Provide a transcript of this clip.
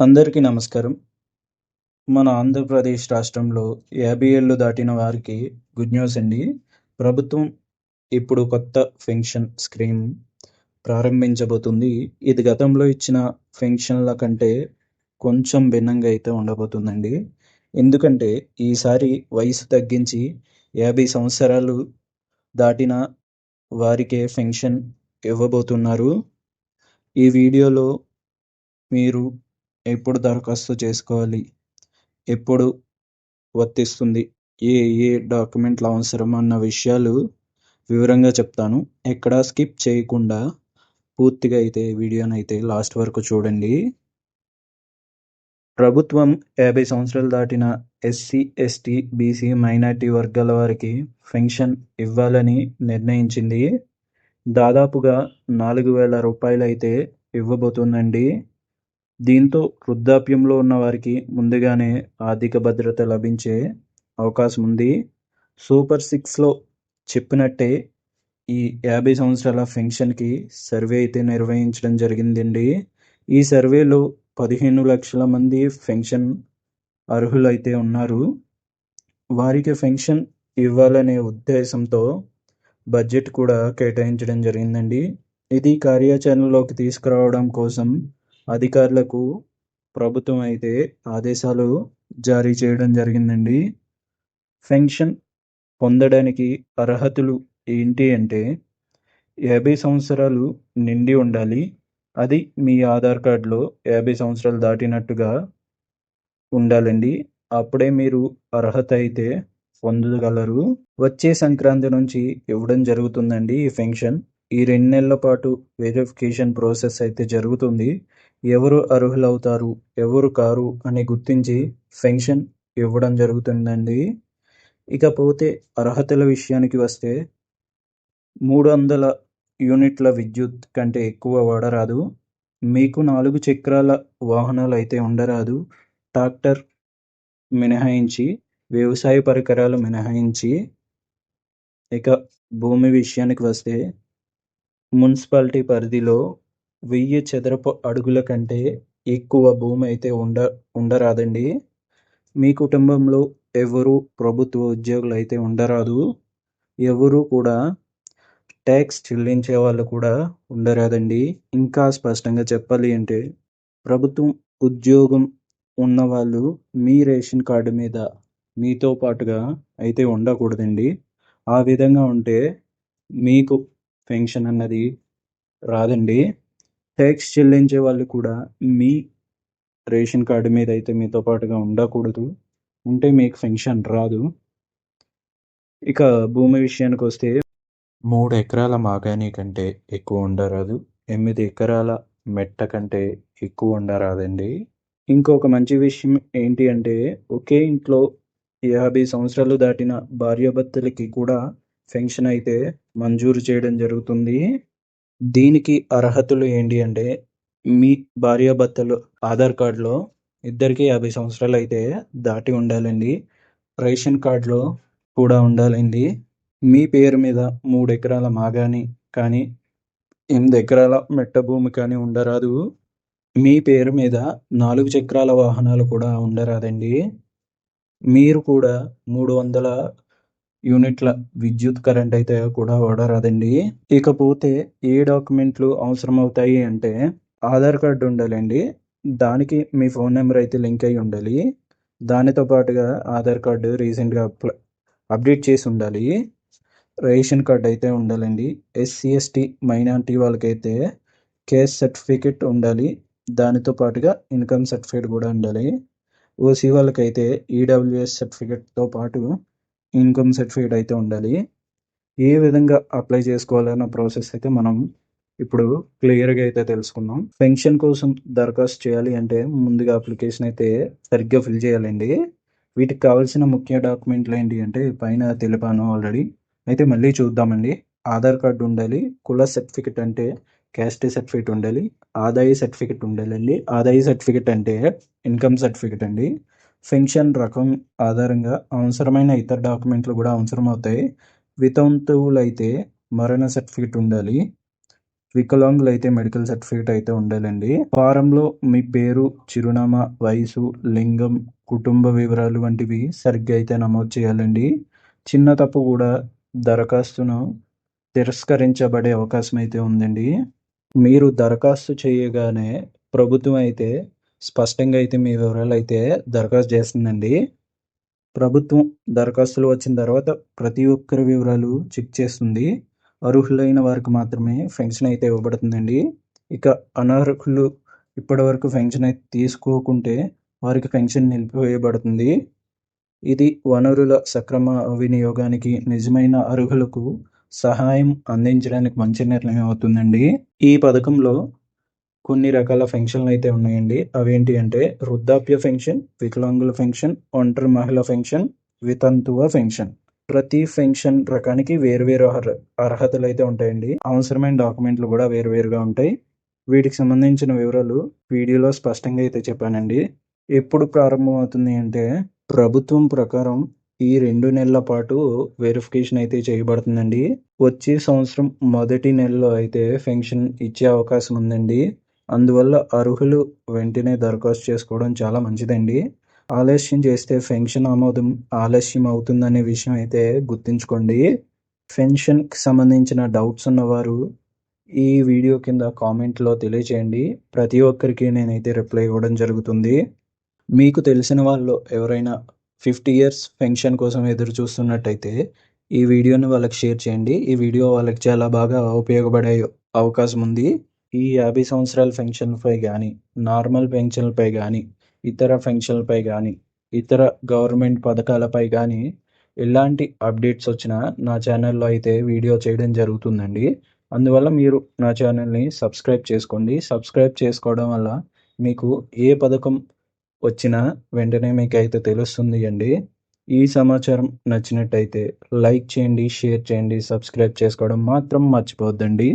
అందరికీ నమస్కారం. మన ఆంధ్రప్రదేశ్ రాష్ట్రంలో యాభై ఏళ్ళు దాటిన వారికి గుడ్ న్యూస్ అండి. ప్రభుత్వం ఇప్పుడు కొత్త పెన్షన్ స్కీమ్ ప్రారంభించబోతుంది. ఇది గతంలో ఇచ్చిన పెన్షన్ల కంటే కొంచెం భిన్నంగా అయితే ఉండబోతుందండి. ఎందుకంటే ఈసారి వయసు తగ్గించి 50 సంవత్సరాలు దాటిన వారికే పెన్షన్ ఇవ్వబోతున్నారు. ఈ వీడియోలో మీరు ఎప్పుడు దరఖాస్తు చేసుకోవాలి? ఎప్పుడు వర్తిస్తుంది? ఏ ఏ డాక్యుమెంట్లు అవసరం అన్న విషయాలు వివరంగా చెప్తాను. ఎక్కడా స్కిప్ చేయకుండా పూర్తిగా అయితే వీడియోనైతే లాస్ట్ వరకు చూడండి. ప్రభుత్వం 50 సంవత్సరాలు దాటిన ఎస్సీ, ఎస్టీ, బీసీ, మైనారిటీ వర్గాల వారికి పెన్షన్ ఇవ్వాలని నిర్ణయించింది. దాదాపుగా నాలుగు వేల రూపాయలు అయితే ఇవ్వబోతుందండి దీంతో వృద్ధాప్యంలో ఉన్న వారికి ముందుగానే ఆర్థిక భద్రత లభించే అవకాశం ఉంది. సూపర్ సిక్స్‌లో చెప్పినట్టే ఈ 50 సంవత్సరాల పెన్షన్‌కి సర్వే అయితే నిర్వహించడం జరిగిందండి. ఈ సర్వేలో పదిహేను లక్షల మంది పెన్షన్ అర్హులైతే ఉన్నారు. వారికి పెన్షన్ ఇవ్వాలనే ఉద్దేశంతో బడ్జెట్ కూడా కేటాయించడం జరిగిందండి. ఇది కార్యాచరణలోకి తీసుకురావడం కోసం అధికారులకు ప్రభుత్వం అయితే ఆదేశాలు జారీ చేయడం జరిగిందండి. పెన్షన్ పొందడానికి అర్హతలు ఏంటి అంటే 50 సంవత్సరాలు నిండి ఉండాలి. అది మీ ఆధార్ కార్డులో యాభై సంవత్సరాలు దాటినట్టుగా ఉండాలండి. అప్పుడే మీరు అర్హత అయితే పొందగలరు. వచ్చే సంక్రాంతి నుంచి ఇవ్వడం జరుగుతుందండి ఈ పెన్షన్. ఈ రెండు నెలల పాటు వెరిఫికేషన్ ప్రాసెస్ అయితే జరుగుతుంది. ఎవరు అర్హులవుతారు, ఎవరు కారు అని గుర్తించి పెన్షన్ ఇవ్వడం జరుగుతుందండి. ఇకపోతే అర్హతల విషయానికి వస్తే మూడు వందల యూనిట్ల విద్యుత్ కంటే ఎక్కువ వాడరాదు. మీకు నాలుగు చక్రాల వాహనాలు అయితే ఉండరాదు. ట్రాక్టర్ మినహాయించి వ్యవసాయ పరికరాలు మినహాయించి ఇక భూమి విషయానికి వస్తే మున్సిపాలిటీ పరిధిలో వెయ్యి చదరపు అడుగుల కంటే ఎక్కువ భూమి అయితే ఉండ ఉండరాదండి. మీ కుటుంబంలో ఎవరు ప్రభుత్వ ఉద్యోగులు అయితే ఉండరాదు. ఎవరు కూడా ట్యాక్స్ చెల్లించే వాళ్ళు కూడా ఉండరాదండి. ఇంకా స్పష్టంగా చెప్పాలి అంటే ప్రభుత్వం ఉద్యోగం ఉన్నవాళ్ళు మీ రేషన్ కార్డు మీద మీతో పాటుగా అయితే ఉండకూడదండి. ఆ విధంగా ఉంటే మీకు పెన్షన్ అన్నది రాదండి. ట్యాక్స్ చెల్లించే వాళ్ళు కూడా మీ రేషన్ కార్డు మీద అయితే మీతో పాటుగా ఉండకూడదు. ఉంటే మీకు పెన్షన్ రాదు. ఇక భూమి విషయానికి వస్తే మూడు ఎకరాల మాగాణి కంటే ఎక్కువ ఉండరాదు. ఎనిమిది ఎకరాల మెట్ట కంటే ఎక్కువ ఉండరాదండి. ఇంకొక మంచి విషయం ఏంటి అంటే ఒకే ఇంట్లో 50 సంవత్సరాలు దాటిన భార్యాభర్తలకి కూడా పెన్షన్ అయితే మంజూరు చేయడం జరుగుతుంది. దీనికి అర్హతలు ఏంటి అంటే మీ భార్యాభర్తలు ఆధార్ కార్డులో ఇద్దరికీ 50 సంవత్సరాలు అయితే దాటి ఉండాలండి. రేషన్ కార్డులో కూడా ఉండాలండి. మీ పేరు మీద మూడు ఎకరాల మాగాని కానీ, ఎనిమిది ఎకరాల మెట్ట భూమి కానీ ఉండరాదు. మీ పేరు మీద నాలుగు చక్రాల వాహనాలు కూడా ఉండరాదండి. మీరు కూడా మూడు వందల యూనిట్ల విద్యుత్ కరెంట్ అయితే కూడా వాడరాదండి. ఇకపోతే ఏ డాక్యుమెంట్లు అవసరం అవుతాయి అంటే ఆధార్ కార్డ్ ఉండాలండి. దానికి మీ ఫోన్ నెంబర్ అయితే లింక్ అయి ఉండాలి. దానితో పాటుగా ఆధార్ కార్డు రీసెంట్‌గా అప్ల అప్డేట్ చేసి ఉండాలి. రేషన్ కార్డ్ అయితే ఉండాలండి. ఎస్సీ, ఎస్టీ, మైనారిటీ వాళ్ళకైతే కేస్ సర్టిఫికేట్ ఉండాలి. దానితో పాటుగా ఇన్‌కమ్ సర్టిఫికేట్ కూడా ఉండాలి. ఓసీ వాళ్ళకైతే ఈడబ్ల్యూఎస్ సర్టిఫికేట్‌తో పాటు ఇన్‌కమ్ సర్టిఫికేట్ అయితే ఉండాలి. ఏ విధంగా అప్లై చేసుకోవాలన్న ప్రాసెస్ అయితే మనం ఇప్పుడు క్లియర్‌గా అయితే తెలుసుకుందాం. పెన్షన్ కోసం దరఖాస్తు చేయాలి అంటే ముందుగా అప్లికేషన్ అయితే సరిగ్గా ఫిల్ చేయాలండి. వీటికి కావాల్సిన ముఖ్య డాక్యుమెంట్లు ఏంటి అంటే పైన తెలిపాను ఆల్రెడీ. అయితే మళ్ళీ చూద్దామండి. ఆధార్ కార్డ్ ఉండాలి. కుల సర్టిఫికెట్ అంటే క్యాస్ట్ సర్టిఫికేట్ ఉండాలి. ఆదాయ సర్టిఫికేట్ ఉండాలండి. ఆదాయ సర్టిఫికేట్ అంటే ఇన్‌కమ్ సర్టిఫికేట్ అండి. పెన్షన్ రకం ఆధారంగా అవసరమైన ఇతర డాక్యుమెంట్లు కూడా అవసరమవుతాయి. అయితే మరణ సర్టిఫికేట్ ఉండాలి. వికలాంగులు అయితే మెడికల్ సర్టిఫికేట్ అయితే ఉండాలండి ఫారంలో మీ పేరు చిరునామా వయసు లింగం కుటుంబ వివరాలు వంటివి సరిగ్గా అయితే నమోదు చేయాలండి చిన్న తప్పు కూడా దరఖాస్తును తిరస్కరించబడే అవకాశం అయితే ఉందండి మీరు దరఖాస్తు చేయగానే ప్రభుత్వం అయితే స్పష్టంగా అయితే మీ వివరాలు అయితే దరఖాస్తు చేస్తుందండి. ప్రభుత్వం దరఖాస్తులు వచ్చిన తర్వాత ప్రతి ఒక్కరి వివరాలు చెక్ చేస్తుంది. అర్హులైన వారికి మాత్రమే పెన్షన్ అయితే ఇవ్వబడుతుందండి. ఇక అనర్హులు ఇప్పటి వరకు పెన్షన్ అయితే తీసుకోకుంటే వారికి పెన్షన్ నిలిపివేయబడుతుంది. ఇది వనరుల సక్రమ వినియోగానికి నిజమైన అర్హులకు సహాయం అందించడానికి మంచి నిర్ణయం అవుతుందండి. ఈ పథకంలో కొన్ని రకాల పెన్షన్లు అయితే ఉన్నాయండి. అవేంటి అంటే వృద్ధాప్య పెన్షన్ వికలాంగుల పెన్షన్ ఒంటరి మహిళ పెన్షన్ వితంతువ పెన్షన్ ప్రతి పెన్షన్ రకానికి వేరువేరు అర్హ అర్హతలు అయితే ఉంటాయండి. అవసరమైన డాక్యుమెంట్లు కూడా వేరువేరుగా ఉంటాయి. వీటికి సంబంధించిన వివరాలు వీడియోలో స్పష్టంగా అయితే చెప్పానండి. ఎప్పుడు ప్రారంభమవుతుంది అంటే ప్రభుత్వం ప్రకారం ఈ రెండు నెలల పాటు వెరిఫికేషన్ అయితే చేయబడుతుందండి. వచ్చే సంవత్సరం మొదటి నెలలో అయితే పెన్షన్ ఇచ్చే అవకాశం ఉందండి. అందువల్ల అర్హులు వెంటనే దరఖాస్తు చేసుకోవడం చాలా మంచిదండి. ఆలస్యం చేస్తే పెన్షన్ ఆమోదం ఆలస్యం అవుతుందనే విషయం అయితే గుర్తుంచుకోండి. పెన్షన్కి సంబంధించిన డౌట్స్ ఉన్నవారు ఈ వీడియో కింద కామెంట్లో తెలియచేయండి. ప్రతి ఒక్కరికి నేనైతే రిప్లై ఇవ్వడం జరుగుతుంది. మీకు తెలిసిన వాళ్ళు ఎవరైనా ఫిఫ్టీ ఇయర్స్ పెన్షన్ కోసం ఎదురు చూస్తున్నట్టయితే ఈ వీడియోని వాళ్ళకి షేర్ చేయండి. ఈ వీడియో వాళ్ళకి చాలా బాగా ఉపయోగపడే అవకాశం ఉంది. ఈ యాభై సంవత్సరాల పెన్షన్పై కానీ నార్మల్ పెన్షన్లపై కానీ ఇతర పెన్షన్లపై కానీ ఇతర గవర్నమెంట్ పథకాలపై కానీ ఎలాంటి అప్డేట్స్ వచ్చినా నా ఛానల్లో అయితే వీడియో చేయడం జరుగుతుందండి. అందువల్ల మీరు నా ఛానల్ని సబ్స్క్రైబ్ చేసుకోండి. సబ్స్క్రైబ్ చేసుకోవడం వల్ల మీకు ఏ పథకం వచ్చినా వెంటనే మీకు అయితే తెలుస్తుంది అండి. ఈ సమాచారం నచ్చినట్టయితే లైక్ చేయండి షేర్ చేయండి సబ్స్క్రైబ్ చేసుకోవడం మాత్రం మర్చిపోవద్దండి.